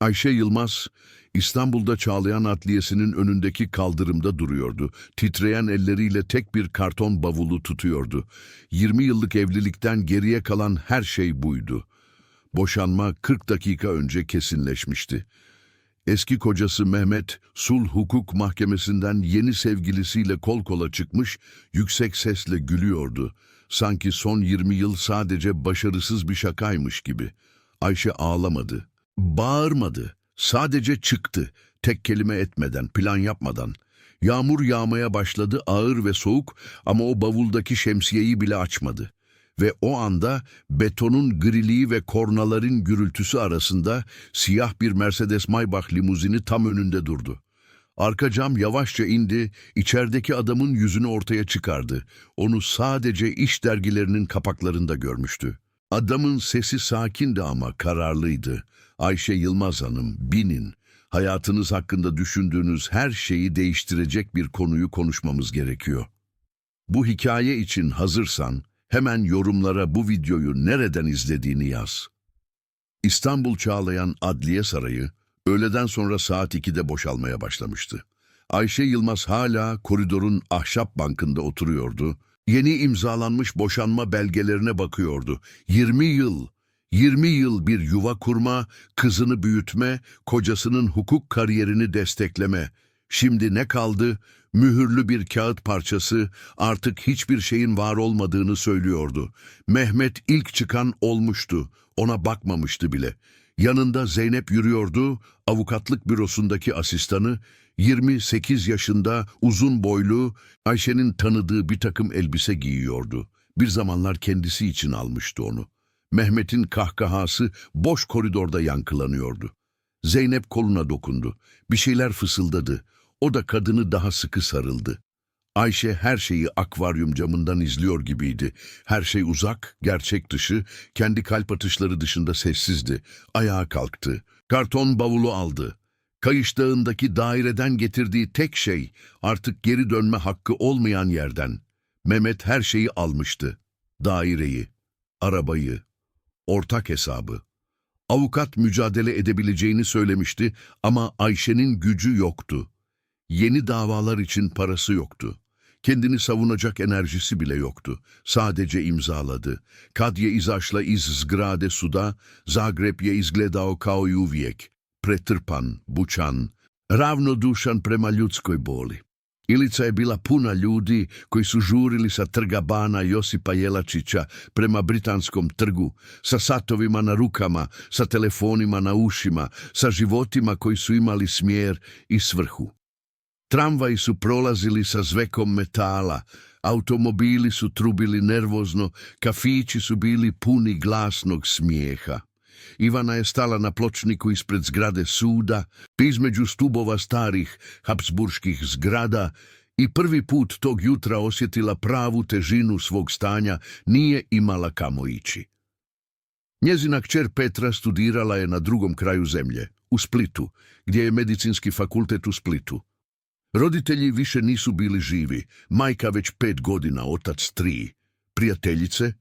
Ayşe Yılmaz, İstanbul'da Çağlayan Adliyesi'nin önündeki kaldırımda duruyordu. Titreyen elleriyle tek bir karton bavulu tutuyordu. 20 yıllık evlilikten geriye kalan her şey buydu. Boşanma 40 dakika önce kesinleşmişti. Eski kocası Mehmet, Sul Hukuk Mahkemesi'nden yeni sevgilisiyle kol kola çıkmış, yüksek sesle gülüyordu. Sanki son 20 yıl sadece başarısız bir şakaymış gibi. Ayşe ağlamadı, bağırmadı, sadece çıktı, tek kelime etmeden, plan yapmadan. Yağmur yağmaya başladı, ağır ve soğuk ama o bavuldaki şemsiyeyi bile açmadı. Ve o anda betonun griliği ve kornaların gürültüsü arasında siyah bir Mercedes Maybach limuzini tam önünde durdu. Arka cam yavaşça indi, içerideki adamın yüzünü ortaya çıkardı. Onu sadece iş dergilerinin kapaklarında görmüştü. Adamın sesi sakindi ama kararlıydı. Ayşe Yılmaz Hanım, binin. Hayatınız hakkında düşündüğünüz her şeyi değiştirecek bir konuyu konuşmamız gerekiyor. Bu hikaye için hazırsan hemen yorumlara bu videoyu nereden izlediğini yaz. İstanbul Çağlayan Adliye Sarayı öğleden sonra saat 2'de boşalmaya başlamıştı. Ayşe Yılmaz hala koridorun ahşap bankında oturuyordu. Yeni imzalanmış boşanma belgelerine bakıyordu. 20 yıl, 20 yıl bir yuva kurma, kızını büyütme, kocasının hukuk kariyerini destekleme. Şimdi ne kaldı? Mühürlü bir kağıt parçası artık hiçbir şeyin var olmadığını söylüyordu. Mehmet ilk çıkan olmuştu. Ona bakmamıştı bile. Yanında Zeynep yürüyordu, avukatlık bürosundaki asistanı, 28 yaşında, uzun boylu, Ayşe'nin tanıdığı bir takım elbise giyiyordu. Bir zamanlar kendisi için almıştı onu. Mehmet'in kahkahası boş koridorda yankılanıyordu. Zeynep koluna dokundu. Bir şeyler fısıldadı. O da kadını daha sıkı sarıldı. Ayşe her şeyi akvaryum camından izliyor gibiydi. Her şey uzak, gerçek dışı, kendi kalp atışları dışında sessizdi. Ayağa kalktı. Karton bavulu aldı. Kayış Dağı'ndaki daireden getirdiği tek şey artık geri dönme hakkı olmayan yerden. Mehmet her şeyi almıştı. Daireyi, arabayı, ortak hesabı. Avukat mücadele edebileceğini söylemişti ama Ayşe'nin gücü yoktu. Yeni davalar için parası yoktu. Kendini savunacak enerjisi bile yoktu. Sadece imzaladı. Kadje izašla iz zgrade suda, Zagreb je izgledao kao i uvijek. Pretrpan, bučan, ravnodušan prema ljudskoj boli. Ilica je bila puna ljudi koji su žurili sa trga bana Josipa Jelačića prema Britanskom trgu, sa satovima na rukama, sa telefonima na ušima, sa životima koji su imali smjer i svrhu. Tramvaji su prolazili sa zvekom metala, automobili su trubili nervozno, kafići su bili puni glasnog smijeha. Ivana je stala na pločniku ispred zgrade suda, između stubova starih habsburških zgrada i prvi put tog jutra osjetila pravu težinu svog stanja, nije imala kamo ići. Njezina kćer Petra studirala je na drugom kraju zemlje, u Splitu, gdje je medicinski fakultet u Splitu. Roditelji više nisu bili živi, majka već pet godina, otac tri. Prijateljice,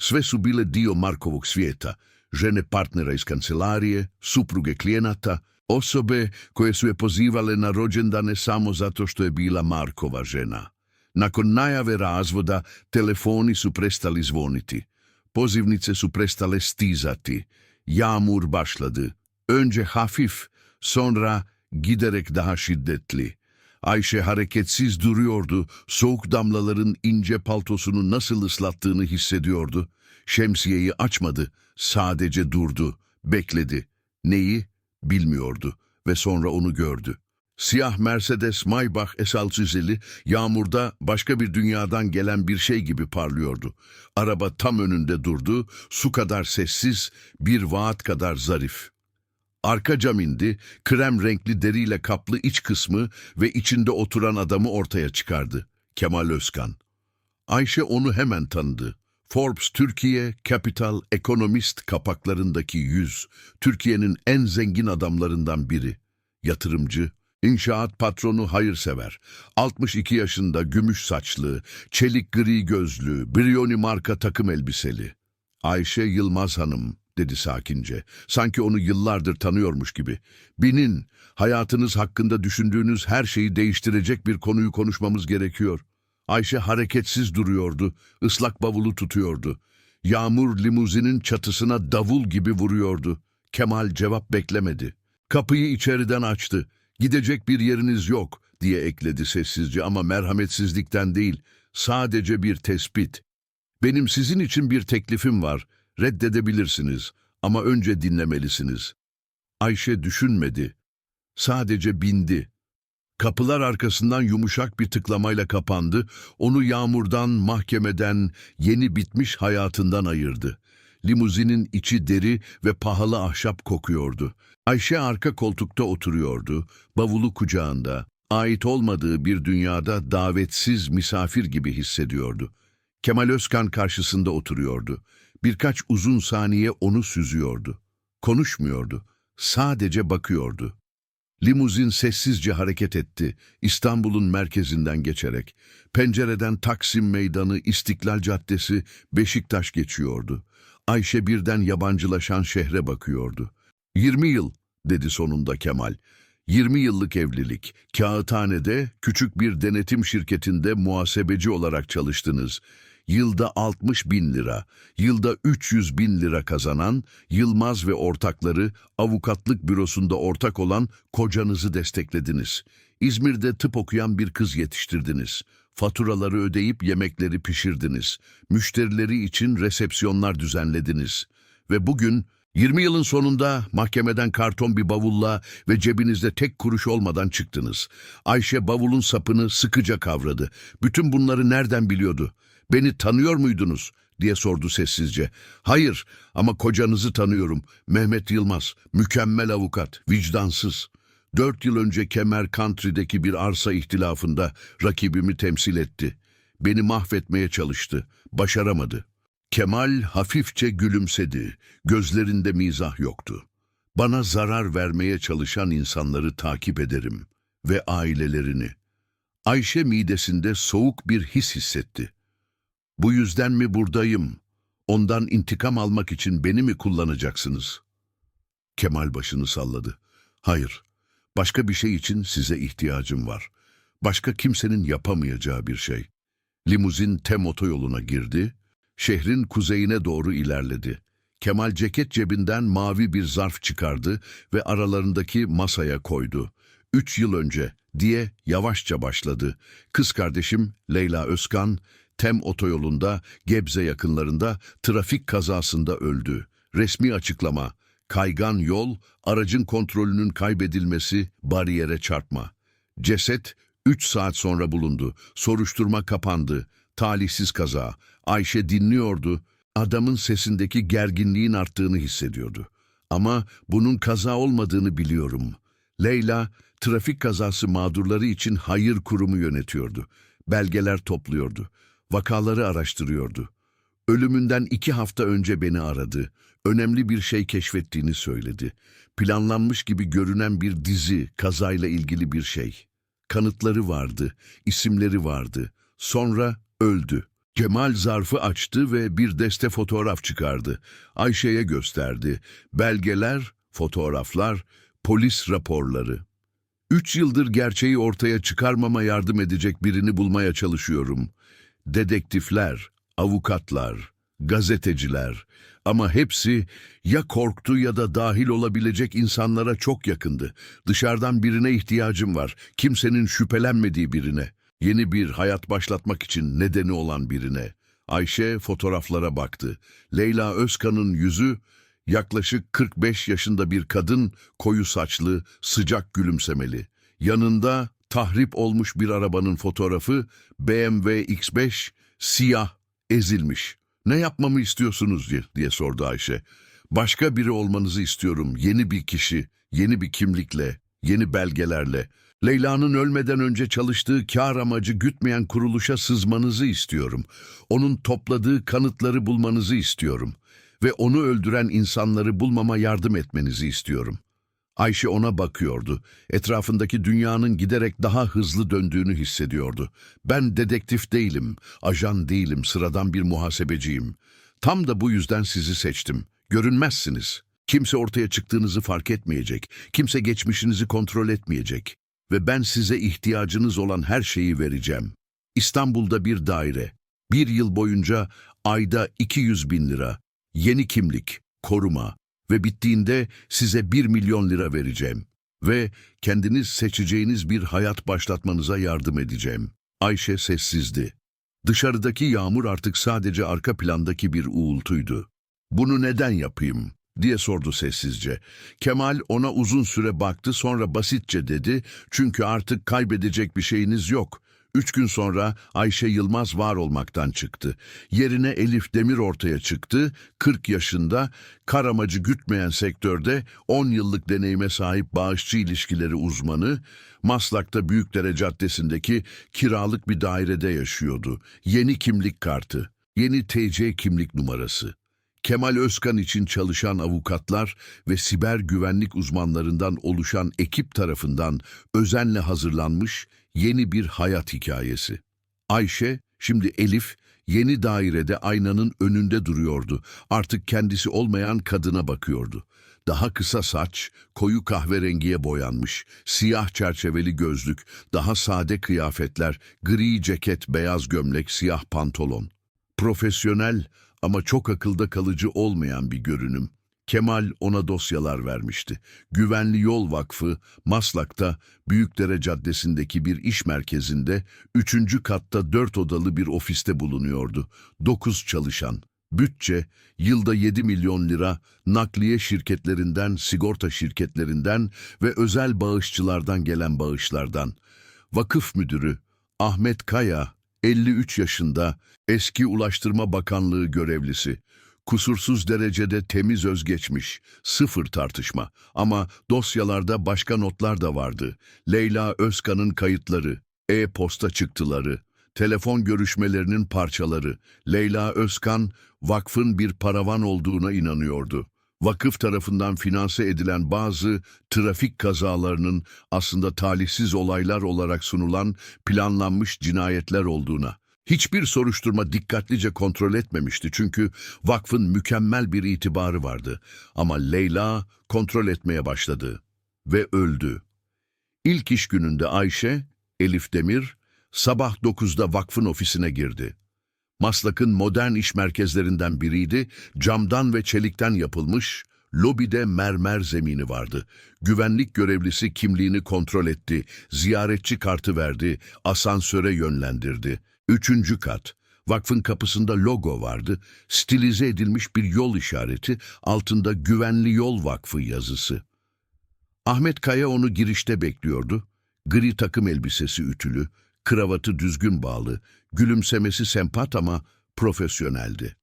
sve su bile dio Markovog svijeta, žene partnera iz kancelarije, supruge klijenata, osobe koje su je pozivale na rođendane samo zato što je bila Markova žena. Nakon najave razvoda, telefoni su prestali zvoniti. Pozivnice su prestale stizati. Yağmur başladı. Önce hafif, sonra giderek daha şiddetli. Ayşe hareketsiz duruyordu, soğuk damlaların ince paltosunu nasıl ıslattığını hissediyordu. Şemsiyeyi açmadı, sadece durdu, bekledi. Neyi? Bilmiyordu ve sonra onu gördü. Siyah Mercedes Maybach S650 yağmurda başka bir dünyadan gelen bir şey gibi parlıyordu. Araba tam önünde durdu, su kadar sessiz, bir vaat kadar zarif. Arka cam indi, krem renkli deriyle kaplı iç kısmı ve içinde oturan adamı ortaya çıkardı. Kemal Özkan. Ayşe onu hemen tanıdı. Forbes Türkiye Capital Economist kapaklarındaki yüz, Türkiye'nin en zengin adamlarından biri. Yatırımcı, inşaat patronu hayırsever. 62 yaşında gümüş saçlı, çelik gri gözlü, Brioni marka takım elbiseli. Ayşe Yılmaz Hanım, dedi sakince. Sanki onu yıllardır tanıyormuş gibi. Binin, hayatınız hakkında düşündüğünüz her şeyi değiştirecek bir konuyu konuşmamız gerekiyor. Ayşe hareketsiz duruyordu, ıslak bavulu tutuyordu. Yağmur limuzinin çatısına davul gibi vuruyordu. Kemal cevap beklemedi. Kapıyı içeriden açtı. Gidecek bir yeriniz yok diye ekledi sessizce ama merhametsizlikten değil, sadece bir tespit. Benim sizin için bir teklifim var. Reddedebilirsiniz ama önce dinlemelisiniz. Ayşe düşünmedi. Sadece bindi. Kapılar arkasından yumuşak bir tıklamayla kapandı. Onu yağmurdan, mahkemeden, yeni bitmiş hayatından ayırdı. Limuzinin içi deri ve pahalı ahşap kokuyordu. Ayşe arka koltukta oturuyordu, bavulu kucağında. Ait olmadığı bir dünyada davetsiz misafir gibi hissediyordu. Kemal Özkan karşısında oturuyordu. Birkaç uzun saniye onu süzüyordu. Konuşmuyordu. Sadece bakıyordu. Limuzin sessizce hareket etti, İstanbul'un merkezinden geçerek. Pencereden Taksim Meydanı, İstiklal Caddesi, Beşiktaş geçiyordu. Ayşe birden yabancılaşan şehre bakıyordu. 20 yıl, dedi sonunda Kemal. 20 yıllık evlilik. Kağıthane'de küçük bir denetim şirketinde muhasebeci olarak çalıştınız. Yılda 60 bin lira, yılda 300 bin lira kazanan, Yılmaz ve ortakları avukatlık bürosunda ortak olan kocanızı desteklediniz. İzmir'de tıp okuyan bir kız yetiştirdiniz. Faturaları ödeyip yemekleri pişirdiniz. Müşterileri için resepsiyonlar düzenlediniz. Ve bugün 20 yılın sonunda mahkemeden karton bir bavulla ve cebinizde tek kuruş olmadan çıktınız. Ayşe bavulun sapını sıkıca kavradı. Bütün bunları nereden biliyordu? Beni tanıyor muydunuz? diye sordu sessizce. Hayır ama kocanızı tanıyorum. Mehmet Yılmaz, mükemmel avukat, vicdansız. Dört yıl önce Kemer Country'deki bir arsa ihtilafında rakibimi temsil etti. Beni mahvetmeye çalıştı, başaramadı. Kemal hafifçe gülümsedi, gözlerinde mizah yoktu. Bana zarar vermeye çalışan insanları takip ederim ve ailelerini. Ayşe midesinde soğuk bir his hissetti. Bu yüzden mi buradayım? Ondan intikam almak için beni mi kullanacaksınız? Kemal başını salladı. Hayır, başka bir şey için size ihtiyacım var. Başka kimsenin yapamayacağı bir şey. Limuzin tem otoyoluna girdi, şehrin kuzeyine doğru ilerledi. Kemal ceket cebinden mavi bir zarf çıkardı ve aralarındaki masaya koydu. Üç yıl önce diye yavaşça başladı. Kız kardeşim Leyla Özkan, Tem otoyolunda, Gebze yakınlarında trafik kazasında öldü. Resmi açıklama, kaygan yol, aracın kontrolünün kaybedilmesi, bariyere çarpma. Ceset 3 saat sonra bulundu. Soruşturma kapandı. Talihsiz kaza. Ayşe dinliyordu. Adamın sesindeki gerginliğin arttığını hissediyordu. Ama bunun kaza olmadığını biliyorum. Leyla, trafik kazası mağdurları için hayır kurumu yönetiyordu. Belgeler topluyordu. Vakaları araştırıyordu. Ölümünden iki hafta önce beni aradı. Önemli bir şey keşfettiğini söyledi. Planlanmış gibi görünen bir dizi, kazayla ilgili bir şey. Kanıtları vardı, isimleri vardı. Sonra öldü. Kemal zarfı açtı ve bir deste fotoğraf çıkardı. Ayşe'ye gösterdi. Belgeler, fotoğraflar, polis raporları. Üç yıldır gerçeği ortaya çıkarmama yardım edecek birini bulmaya çalışıyorum. Dedektifler, avukatlar, gazeteciler ama hepsi ya korktu ya da dahil olabilecek insanlara çok yakındı. Dışarıdan birine ihtiyacım var, kimsenin şüphelenmediği birine. Yeni bir hayat başlatmak için nedeni olan birine. Ayşe fotoğraflara baktı. Leyla Özkan'ın yüzü yaklaşık 45 yaşında bir kadın, koyu saçlı, sıcak gülümsemeli. Yanında tahrip olmuş bir arabanın fotoğrafı BMW X5 siyah ezilmiş. Ne yapmamı istiyorsunuz diye, diye sordu Ayşe. Başka biri olmanızı istiyorum. Yeni bir kişi, yeni bir kimlikle, yeni belgelerle. Leyla'nın ölmeden önce çalıştığı kar amacı gütmeyen kuruluşa sızmanızı istiyorum. Onun topladığı kanıtları bulmanızı istiyorum. Ve onu öldüren insanları bulmama yardım etmenizi istiyorum. Ayşe ona bakıyordu. Etrafındaki dünyanın giderek daha hızlı döndüğünü hissediyordu. Ben dedektif değilim, ajan değilim, sıradan bir muhasebeciyim. Tam da bu yüzden sizi seçtim. Görünmezsiniz. Kimse ortaya çıktığınızı fark etmeyecek. Kimse geçmişinizi kontrol etmeyecek. Ve ben size ihtiyacınız olan her şeyi vereceğim. İstanbul'da bir daire. Bir yıl boyunca ayda 200 bin lira. Yeni kimlik, koruma ve bittiğinde size 1 milyon lira vereceğim. Ve kendiniz seçeceğiniz bir hayat başlatmanıza yardım edeceğim. Ayşe sessizdi. Dışarıdaki yağmur artık sadece arka plandaki bir uğultuydu. Bunu neden yapayım? diye sordu sessizce. Kemal ona uzun süre baktı sonra basitçe dedi çünkü artık kaybedecek bir şeyiniz yok. Üç gün sonra Ayşe Yılmaz var olmaktan çıktı. Yerine Elif Demir ortaya çıktı. 40 yaşında, kar amacı gütmeyen sektörde 10 yıllık deneyime sahip bağışçı ilişkileri uzmanı, Maslak'ta Büyükdere Caddesi'ndeki kiralık bir dairede yaşıyordu. Yeni kimlik kartı, yeni TC kimlik numarası. Kemal Özkan için çalışan avukatlar ve siber güvenlik uzmanlarından oluşan ekip tarafından özenle hazırlanmış yeni bir hayat hikayesi. Ayşe, şimdi Elif, yeni dairede aynanın önünde duruyordu. Artık kendisi olmayan kadına bakıyordu. Daha kısa saç, koyu kahverengiye boyanmış, siyah çerçeveli gözlük, daha sade kıyafetler, gri ceket, beyaz gömlek, siyah pantolon. Profesyonel ama çok akılda kalıcı olmayan bir görünüm. Kemal ona dosyalar vermişti. Güvenli Yol Vakfı, Maslak'ta Büyükdere Caddesi'ndeki bir iş merkezinde, üçüncü katta dört odalı bir ofiste bulunuyordu. Dokuz çalışan. Bütçe, yılda 7 milyon lira, nakliye şirketlerinden, sigorta şirketlerinden ve özel bağışçılardan gelen bağışlardan. Vakıf müdürü Ahmet Kaya, 53 yaşında, eski Ulaştırma Bakanlığı görevlisi. Kusursuz derecede temiz özgeçmiş, sıfır tartışma. Ama dosyalarda başka notlar da vardı. Leyla Özkan'ın kayıtları, e-posta çıktıları, telefon görüşmelerinin parçaları. Leyla Özkan, vakfın bir paravan olduğuna inanıyordu. Vakıf tarafından finanse edilen bazı trafik kazalarının aslında talihsiz olaylar olarak sunulan planlanmış cinayetler olduğuna. Hiçbir soruşturma dikkatlice kontrol etmemişti çünkü vakfın mükemmel bir itibarı vardı. Ama Leyla kontrol etmeye başladı ve öldü. İlk iş gününde Ayşe, Elif Demir, sabah 9'da vakfın ofisine girdi. Maslak'ın modern iş merkezlerinden biriydi, camdan ve çelikten yapılmış, lobide mermer zemini vardı. Güvenlik görevlisi kimliğini kontrol etti, ziyaretçi kartı verdi, asansöre yönlendirdi. Üçüncü kat, vakfın kapısında logo vardı, stilize edilmiş bir yol işareti, altında Güvenli Yol Vakfı yazısı. Ahmet Kaya onu girişte bekliyordu. Gri takım elbisesi ütülü, kravatı düzgün bağlı, gülümsemesi sempat ama profesyoneldi.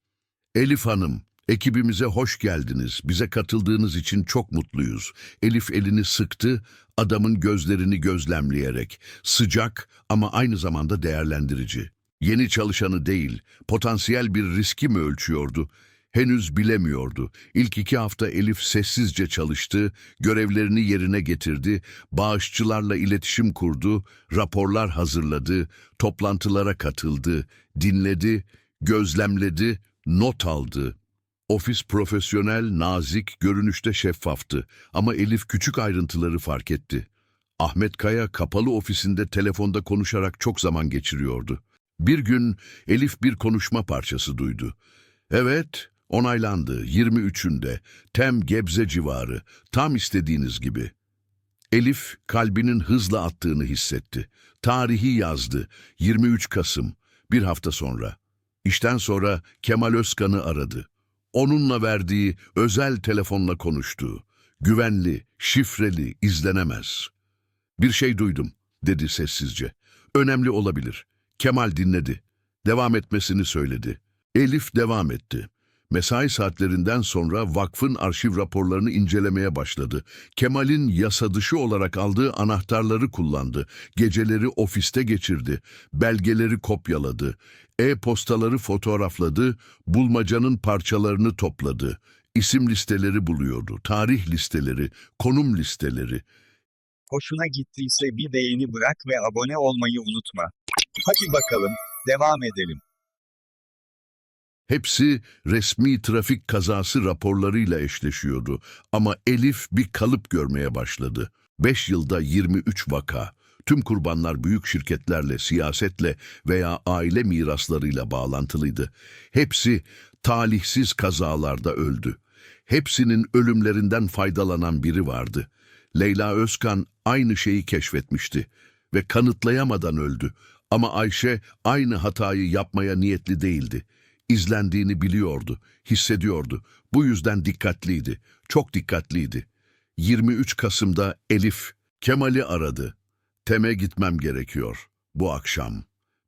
Elif Hanım, ekibimize hoş geldiniz. Bize katıldığınız için çok mutluyuz. Elif elini sıktı, adamın gözlerini gözlemleyerek. Sıcak ama aynı zamanda değerlendirici. Yeni çalışanı değil, potansiyel bir riski mi ölçüyordu? Henüz bilemiyordu. İlk iki hafta Elif sessizce çalıştı, görevlerini yerine getirdi, bağışçılarla iletişim kurdu, raporlar hazırladı, toplantılara katıldı, dinledi, gözlemledi, not aldı. Ofis profesyonel, nazik, görünüşte şeffaftı ama Elif küçük ayrıntıları fark etti. Ahmet Kaya kapalı ofisinde telefonda konuşarak çok zaman geçiriyordu. Bir gün Elif bir konuşma parçası duydu. Evet, onaylandı 23'ünde, Tem Gebze civarı, tam istediğiniz gibi. Elif kalbinin hızla attığını hissetti. Tarihi yazdı, 23 Kasım, bir hafta sonra. İşten sonra Kemal Özkan'ı aradı. Onunla verdiği özel telefonla konuştu. Güvenli, şifreli, izlenemez. Bir şey duydum, dedi sessizce. Önemli olabilir. Kemal dinledi. Devam etmesini söyledi. Elif devam etti. Mesai saatlerinden sonra vakfın arşiv raporlarını incelemeye başladı. Kemal'in yasa dışı olarak aldığı anahtarları kullandı. Geceleri ofiste geçirdi. Belgeleri kopyaladı. E-postaları fotoğrafladı. Bulmacanın parçalarını topladı. İsim listeleri buluyordu. Tarih listeleri, konum listeleri. Hoşuna gittiyse bir beğeni bırak ve abone olmayı unutma. Hadi bakalım, devam edelim. Hepsi resmi trafik kazası raporlarıyla eşleşiyordu ama Elif bir kalıp görmeye başladı. 5 yılda 23 vaka. Tüm kurbanlar büyük şirketlerle, siyasetle veya aile miraslarıyla bağlantılıydı. Hepsi talihsiz kazalarda öldü. Hepsinin ölümlerinden faydalanan biri vardı. Leyla Özkan aynı şeyi keşfetmişti ve kanıtlayamadan öldü. Ama Ayşe aynı hatayı yapmaya niyetli değildi. İzlendiğini biliyordu, hissediyordu. Bu yüzden dikkatliydi, çok dikkatliydi. 23 Kasım'da Elif Kemal'i aradı. Tem'e gitmem gerekiyor bu akşam.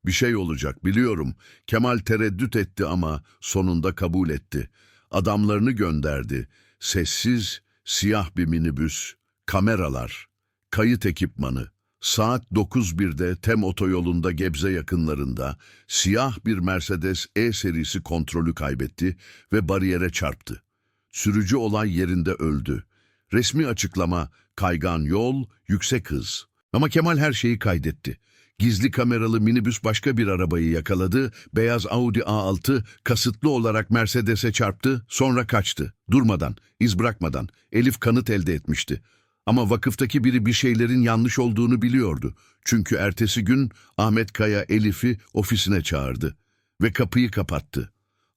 Bir şey olacak biliyorum. Kemal tereddüt etti ama sonunda kabul etti. Adamlarını gönderdi. Sessiz, siyah bir minibüs, kameralar, kayıt ekipmanı. Saat 9.1'de Tem otoyolunda Gebze yakınlarında siyah bir Mercedes E serisi kontrolü kaybetti ve bariyere çarptı. Sürücü olay yerinde öldü. Resmi açıklama, kaygan yol, yüksek hız. Ama Kemal her şeyi kaydetti. Gizli kameralı minibüs başka bir arabayı yakaladı, beyaz Audi A6 kasıtlı olarak Mercedes'e çarptı, sonra kaçtı. Durmadan, iz bırakmadan, Elif kanıt elde etmişti. Ama vakıftaki biri bir şeylerin yanlış olduğunu biliyordu. Çünkü ertesi gün Ahmet Kaya Elif'i ofisine çağırdı ve kapıyı kapattı.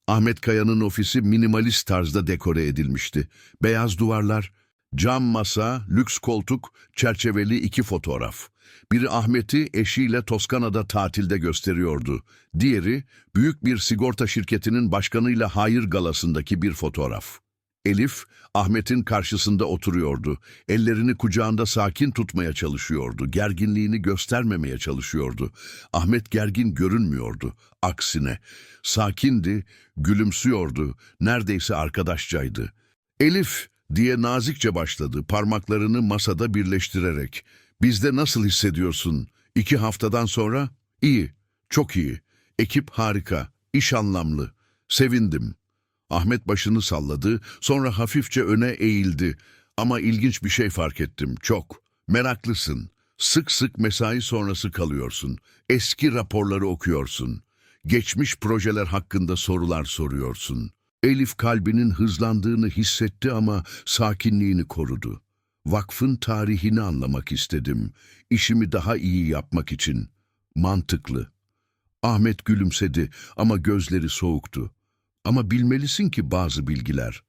Ahmet Kaya'nın ofisi minimalist tarzda dekore edilmişti. Beyaz duvarlar, cam masa, lüks koltuk, çerçeveli iki fotoğraf. Biri Ahmet'i eşiyle Toskana'da tatilde gösteriyordu. Diğeri, büyük bir sigorta şirketinin başkanıyla hayır galasındaki bir fotoğraf. Elif, Ahmet'in karşısında oturuyordu. Ellerini kucağında sakin tutmaya çalışıyordu. Gerginliğini göstermemeye çalışıyordu. Ahmet gergin görünmüyordu. Aksine, sakindi, gülümsüyordu. Neredeyse arkadaşçaydı. Elif diye nazikçe başladı, parmaklarını masada birleştirerek. Bizde nasıl hissediyorsun? İki haftadan sonra? İyi, çok iyi. Ekip harika, iş anlamlı. Sevindim. Ahmet başını salladı, sonra hafifçe öne eğildi. Ama ilginç bir şey fark ettim, çok. Meraklısın. Sık sık mesai sonrası kalıyorsun. Eski raporları okuyorsun. Geçmiş projeler hakkında sorular soruyorsun. Elif kalbinin hızlandığını hissetti ama sakinliğini korudu. Vakfın tarihini anlamak istedim. İşimi daha iyi yapmak için. Mantıklı. Ahmet gülümsedi ama gözleri soğuktu. Ama bilmelisin ki bazı bilgiler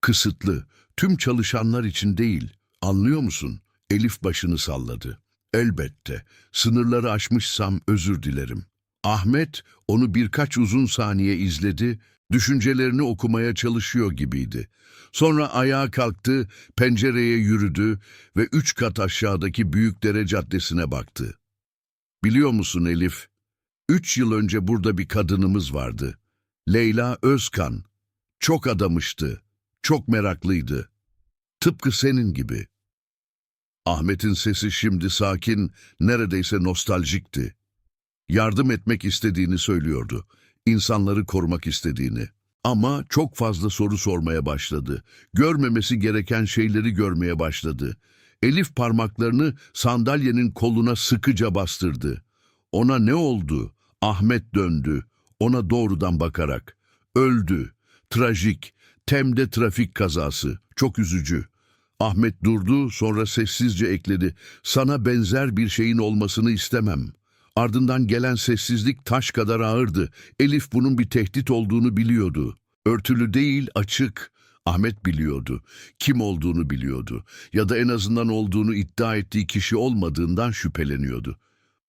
kısıtlı, tüm çalışanlar için değil. Anlıyor musun? Elif başını salladı. Elbette, sınırları aşmışsam özür dilerim. Ahmet onu birkaç uzun saniye izledi, düşüncelerini okumaya çalışıyor gibiydi. Sonra ayağa kalktı, pencereye yürüdü ve üç kat aşağıdaki Büyükdere Caddesi'ne baktı. Biliyor musun Elif? Üç yıl önce burada bir kadınımız vardı. Leyla Özkan. Çok adamıştı, çok meraklıydı. Tıpkı senin gibi. Ahmet'in sesi şimdi sakin, neredeyse nostaljikti. Yardım etmek istediğini söylüyordu. İnsanları korumak istediğini. Ama çok fazla soru sormaya başladı. Görmemesi gereken şeyleri görmeye başladı. Elif parmaklarını sandalyenin koluna sıkıca bastırdı. Ona ne oldu? Ahmet döndü. Ona doğrudan bakarak. Öldü. Trajik. Tem'de trafik kazası. Çok üzücü. Ahmet durdu, sonra sessizce ekledi. Sana benzer bir şeyin olmasını istemem. Ardından gelen sessizlik taş kadar ağırdı. Elif bunun bir tehdit olduğunu biliyordu. Örtülü değil, açık. Ahmet biliyordu. Kim olduğunu biliyordu. Ya da en azından olduğunu iddia ettiği kişi olmadığından şüpheleniyordu.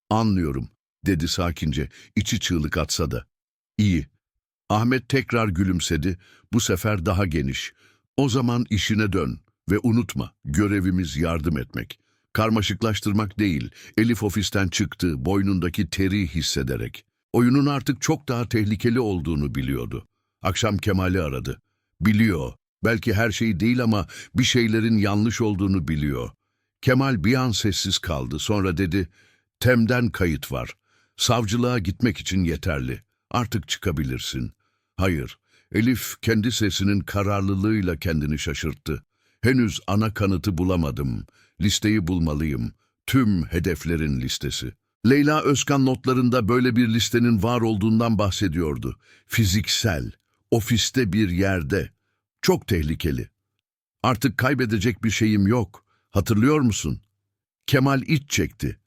Anlıyorum, dedi sakince, içi çığlık atsa da. İyi. Ahmet tekrar gülümsedi, bu sefer daha geniş. O zaman işine dön ve unutma, görevimiz yardım etmek. Karmaşıklaştırmak değil, Elif ofisten çıktı, boynundaki teri hissederek. Oyunun artık çok daha tehlikeli olduğunu biliyordu. Akşam Kemal'i aradı. Biliyor, belki her şey değil ama bir şeylerin yanlış olduğunu biliyor. Kemal bir an sessiz kaldı, sonra dedi, Tem'den kayıt var. Savcılığa gitmek için yeterli. Artık çıkabilirsin. Hayır, Elif kendi sesinin kararlılığıyla kendini şaşırttı. Henüz ana kanıtı bulamadım. Listeyi bulmalıyım. Tüm hedeflerin listesi. Leyla Özkan notlarında böyle bir listenin var olduğundan bahsediyordu. Fiziksel, ofiste bir yerde. Çok tehlikeli. Artık kaybedecek bir şeyim yok. Hatırlıyor musun? Kemal iç çekti.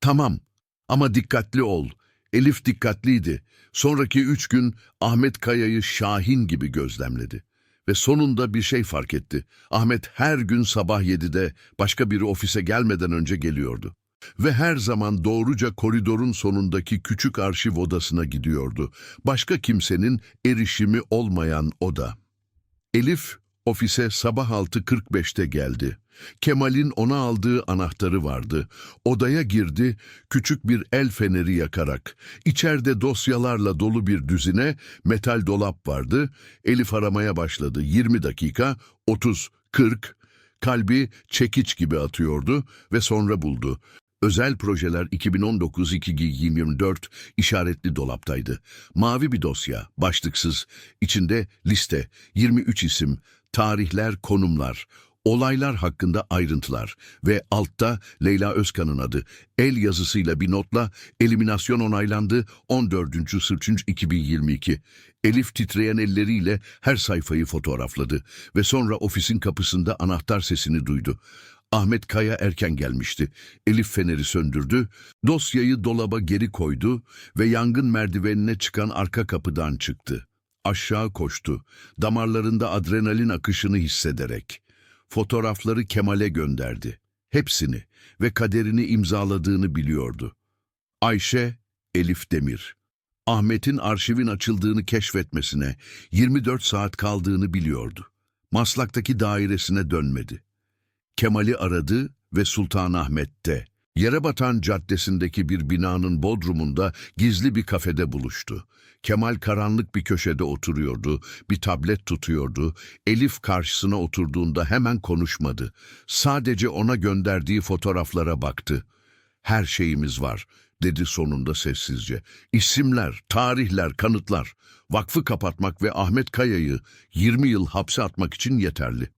Tamam ama dikkatli ol. Elif dikkatliydi. Sonraki üç gün Ahmet Kaya'yı Şahin gibi gözlemledi. Ve sonunda bir şey fark etti. Ahmet her gün sabah 7'de başka biri ofise gelmeden önce geliyordu. Ve her zaman doğruca koridorun sonundaki küçük arşiv odasına gidiyordu. Başka kimsenin erişimi olmayan oda. Elif ofise sabah 6.45'te geldi. Kemal'in ona aldığı anahtarı vardı. Odaya girdi, küçük bir el feneri yakarak. İçeride dosyalarla dolu bir düzine metal dolap vardı. Elif aramaya başladı. 20 dakika, 30, 40. Kalbi çekiç gibi atıyordu ve sonra buldu. Özel projeler 2019-2024 işaretli dolaptaydı. Mavi bir dosya, başlıksız, içinde liste, 23 isim, tarihler, konumlar, olaylar hakkında ayrıntılar ve altta Leyla Özkan'ın adı. El yazısıyla bir notla eliminasyon onaylandı 14. Sırçınç 2022. Elif titreyen elleriyle her sayfayı fotoğrafladı ve sonra ofisin kapısında anahtar sesini duydu. Ahmet Kaya erken gelmişti. Elif feneri söndürdü, dosyayı dolaba geri koydu ve yangın merdivenine çıkan arka kapıdan çıktı. Aşağı koştu, damarlarında adrenalin akışını hissederek. Fotoğrafları Kemal'e gönderdi. Hepsini ve kaderini imzaladığını biliyordu. Ayşe, Elif Demir. Ahmet'in arşivin açıldığını keşfetmesine 24 saat kaldığını biliyordu. Maslak'taki dairesine dönmedi. Kemal'i aradı ve Sultanahmet'te, Yerebatan Caddesi'ndeki bir binanın bodrumunda gizli bir kafede buluştu. Kemal karanlık bir köşede oturuyordu, bir tablet tutuyordu. Elif karşısına oturduğunda hemen konuşmadı. Sadece ona gönderdiği fotoğraflara baktı. Her şeyimiz var, dedi sonunda sessizce. İsimler, tarihler, kanıtlar. Vakfı kapatmak ve Ahmet Kaya'yı 20 yıl hapse atmak için yeterli.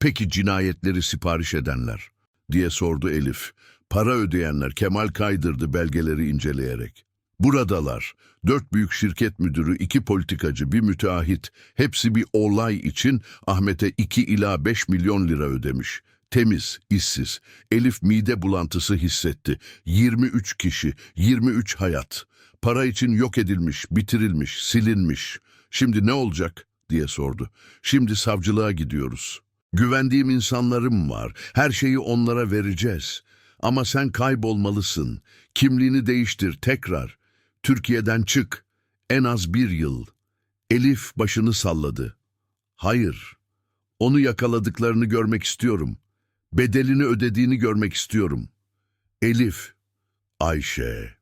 Peki cinayetleri sipariş edenler? diye sordu Elif. Para ödeyenler Kemal kaydırdı belgeleri inceleyerek. Buradalar. Dört büyük şirket müdürü, iki politikacı, bir müteahhit. Hepsi bir olay için Ahmet'e 2 ila 5 milyon lira ödemiş. Temiz, işsiz. Elif mide bulantısı hissetti. 23 kişi, 23 hayat. Para için yok edilmiş, bitirilmiş, silinmiş. Şimdi ne olacak diye sordu. Şimdi savcılığa gidiyoruz. Güvendiğim insanlarım var. Her şeyi onlara vereceğiz. Ama sen kaybolmalısın. Kimliğini değiştir tekrar. Türkiye'den çık. En az bir yıl. Elif başını salladı. Hayır. Onu yakaladıklarını görmek istiyorum. Bedelini ödediğini görmek istiyorum. Elif. Ayşe.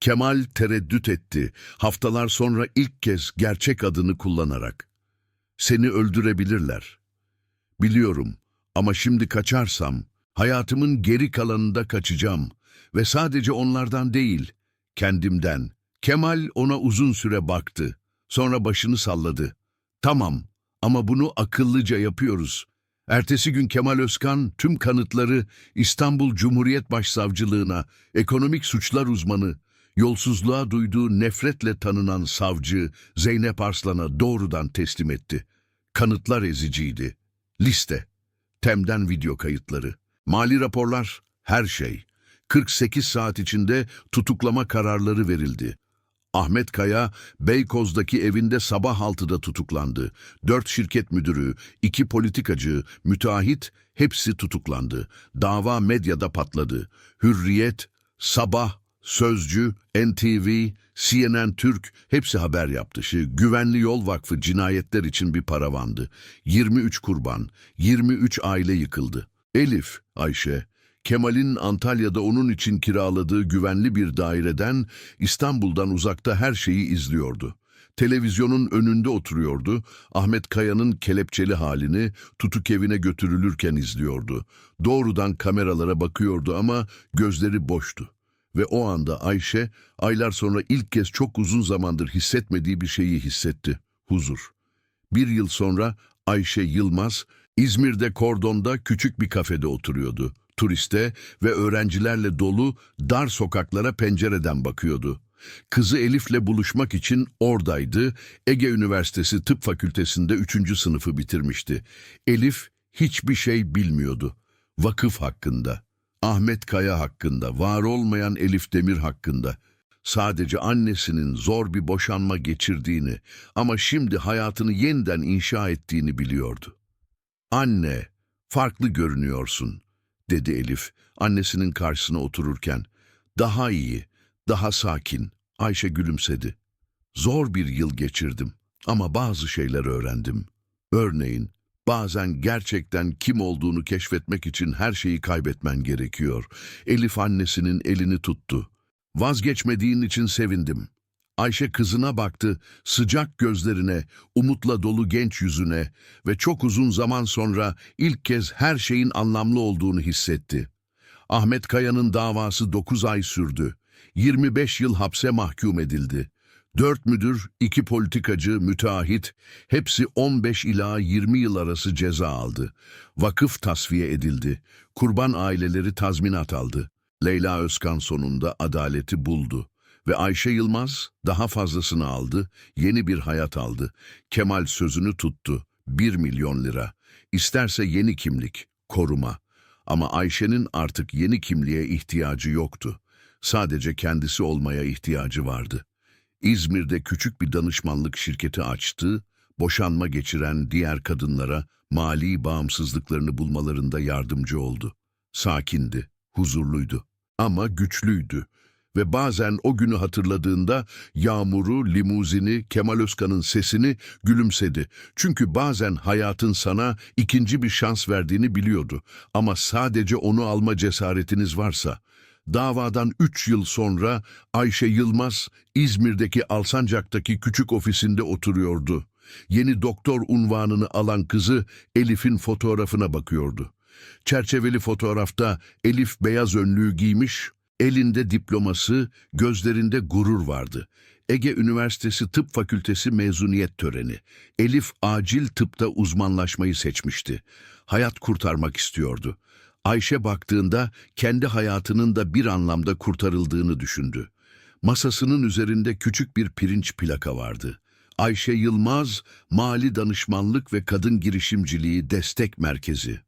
Kemal tereddüt etti. Haftalar sonra ilk kez gerçek adını kullanarak. Seni öldürebilirler. Biliyorum ama şimdi kaçarsam hayatımın geri kalanında kaçacağım ve sadece onlardan değil, kendimden. Kemal ona uzun süre baktı. Sonra başını salladı. Tamam ama bunu akıllıca yapıyoruz. Ertesi gün Kemal Özkan tüm kanıtları İstanbul Cumhuriyet Başsavcılığına, ekonomik suçlar uzmanı, yolsuzluğa duyduğu nefretle tanınan savcı Zeynep Arslan'a doğrudan teslim etti. Kanıtlar eziciydi. Liste, temden video kayıtları, mali raporlar, her şey. 48 saat içinde tutuklama kararları verildi. Ahmet Kaya, Beykoz'daki evinde sabah 6'da tutuklandı. Dört şirket müdürü, iki politikacı, müteahhit hepsi tutuklandı. Dava medyada patladı. Hürriyet, Sabah, Sözcü, NTV, CNN Türk hepsi haber yaptı. Şu Güvenli Yol Vakfı cinayetler için bir paravandı. 23 kurban, 23 aile yıkıldı. Elif, Ayşe, Kemal'in Antalya'da onun için kiraladığı güvenli bir daireden İstanbul'dan uzakta her şeyi izliyordu. Televizyonun önünde oturuyordu, Ahmet Kaya'nın kelepçeli halini tutuk evine götürülürken izliyordu. Doğrudan kameralara bakıyordu ama gözleri boştu. Ve o anda Ayşe, aylar sonra ilk kez çok uzun zamandır hissetmediği bir şeyi hissetti. Huzur. Bir yıl sonra Ayşe Yılmaz, İzmir'de Kordon'da küçük bir kafede oturuyordu. turiste ve öğrencilerle dolu dar sokaklara pencereden bakıyordu. Kızı Elif'le buluşmak için oradaydı. Ege Üniversitesi Tıp Fakültesinde üçüncü sınıfı bitirmişti. Elif hiçbir şey bilmiyordu. Vakıf hakkında, Ahmet Kaya hakkında, var olmayan Elif Demir hakkında. Sadece annesinin zor bir boşanma geçirdiğini ama şimdi hayatını yeniden inşa ettiğini biliyordu. Anne, farklı görünüyorsun, dedi Elif annesinin karşısına otururken. Daha iyi, daha sakin. Ayşe gülümsedi. Zor bir yıl geçirdim ama bazı şeyler öğrendim. Örneğin, bazen gerçekten kim olduğunu keşfetmek için her şeyi kaybetmen gerekiyor. Elif annesinin elini tuttu. Vazgeçmediğin için sevindim. Ayşe kızına baktı, sıcak gözlerine, umutla dolu genç yüzüne ve çok uzun zaman sonra ilk kez her şeyin anlamlı olduğunu hissetti. Ahmet Kaya'nın davası 9 ay sürdü. 25 yıl hapse mahkum edildi. Dört müdür, iki politikacı, müteahhit, hepsi 15 ila 20 yıl arası ceza aldı. Vakıf tasfiye edildi. Kurban aileleri tazminat aldı. Leyla Özkan sonunda adaleti buldu. Ve Ayşe Yılmaz daha fazlasını aldı, yeni bir hayat aldı. Kemal sözünü tuttu. 1 milyon lira. İsterse yeni kimlik, koruma. Ama Ayşe'nin artık yeni kimliğe ihtiyacı yoktu. Sadece kendisi olmaya ihtiyacı vardı. İzmir'de küçük bir danışmanlık şirketi açtı, boşanma geçiren diğer kadınlara mali bağımsızlıklarını bulmalarında yardımcı oldu. Sakindi, huzurluydu ama güçlüydü ve bazen o günü hatırladığında yağmuru, limuzini, Kemal Özkan'ın sesini gülümsedi. Çünkü bazen hayatın sana ikinci bir şans verdiğini biliyordu. Ama sadece onu alma cesaretiniz varsa. Davadan üç yıl sonra Ayşe Yılmaz İzmir'deki Alsancak'taki küçük ofisinde oturuyordu. Yeni doktor unvanını alan kızı Elif'in fotoğrafına bakıyordu. Çerçeveli fotoğrafta Elif beyaz önlüğü giymiş, elinde diploması, gözlerinde gurur vardı. Ege Üniversitesi Tıp Fakültesi mezuniyet töreni. Elif acil tıpta uzmanlaşmayı seçmişti. Hayat kurtarmak istiyordu. Ayşe baktığında kendi hayatının da bir anlamda kurtarıldığını düşündü. Masasının üzerinde küçük bir pirinç plaka vardı. Ayşe Yılmaz, Mali Danışmanlık ve Kadın Girişimciliği Destek Merkezi.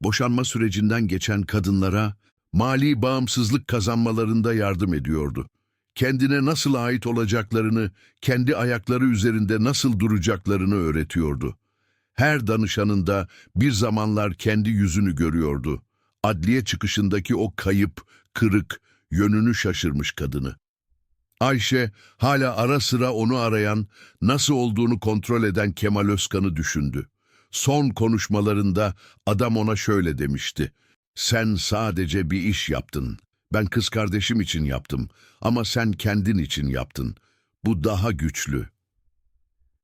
Boşanma sürecinden geçen kadınlara mali bağımsızlık kazanmalarında yardım ediyordu. Kendine nasıl ait olacaklarını, kendi ayakları üzerinde nasıl duracaklarını öğretiyordu. Her danışanında bir zamanlar kendi yüzünü görüyordu. Adliye çıkışındaki o kayıp, kırık, yönünü şaşırmış kadını. Ayşe hala ara sıra onu arayan, nasıl olduğunu kontrol eden Kemal Özkan'ı düşündü. Son konuşmalarında adam ona şöyle demişti. Sen sadece bir iş yaptın. Ben kız kardeşim için yaptım ama sen kendin için yaptın. Bu daha güçlü.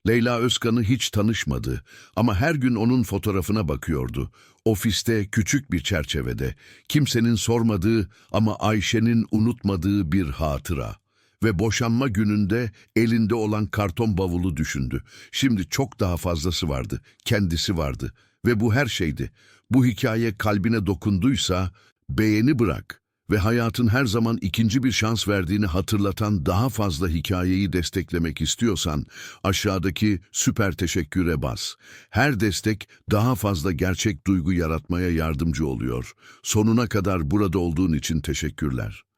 Leyla Özkan'ı hiç tanışmadı ama her gün onun fotoğrafına bakıyordu. Ofiste küçük bir çerçevede, kimsenin sormadığı ama Ayşe'nin unutmadığı bir hatıra. Ve boşanma gününde elinde olan karton bavulu düşündü. Şimdi çok daha fazlası vardı, kendisi vardı ve bu her şeydi. Bu hikaye kalbine dokunduysa beğeni bırak ve hayatın her zaman ikinci bir şans verdiğini hatırlatan daha fazla hikayeyi desteklemek istiyorsan aşağıdaki süper teşekküre bas. Her destek daha fazla gerçek duygu yaratmaya yardımcı oluyor. Sonuna kadar burada olduğun için teşekkürler.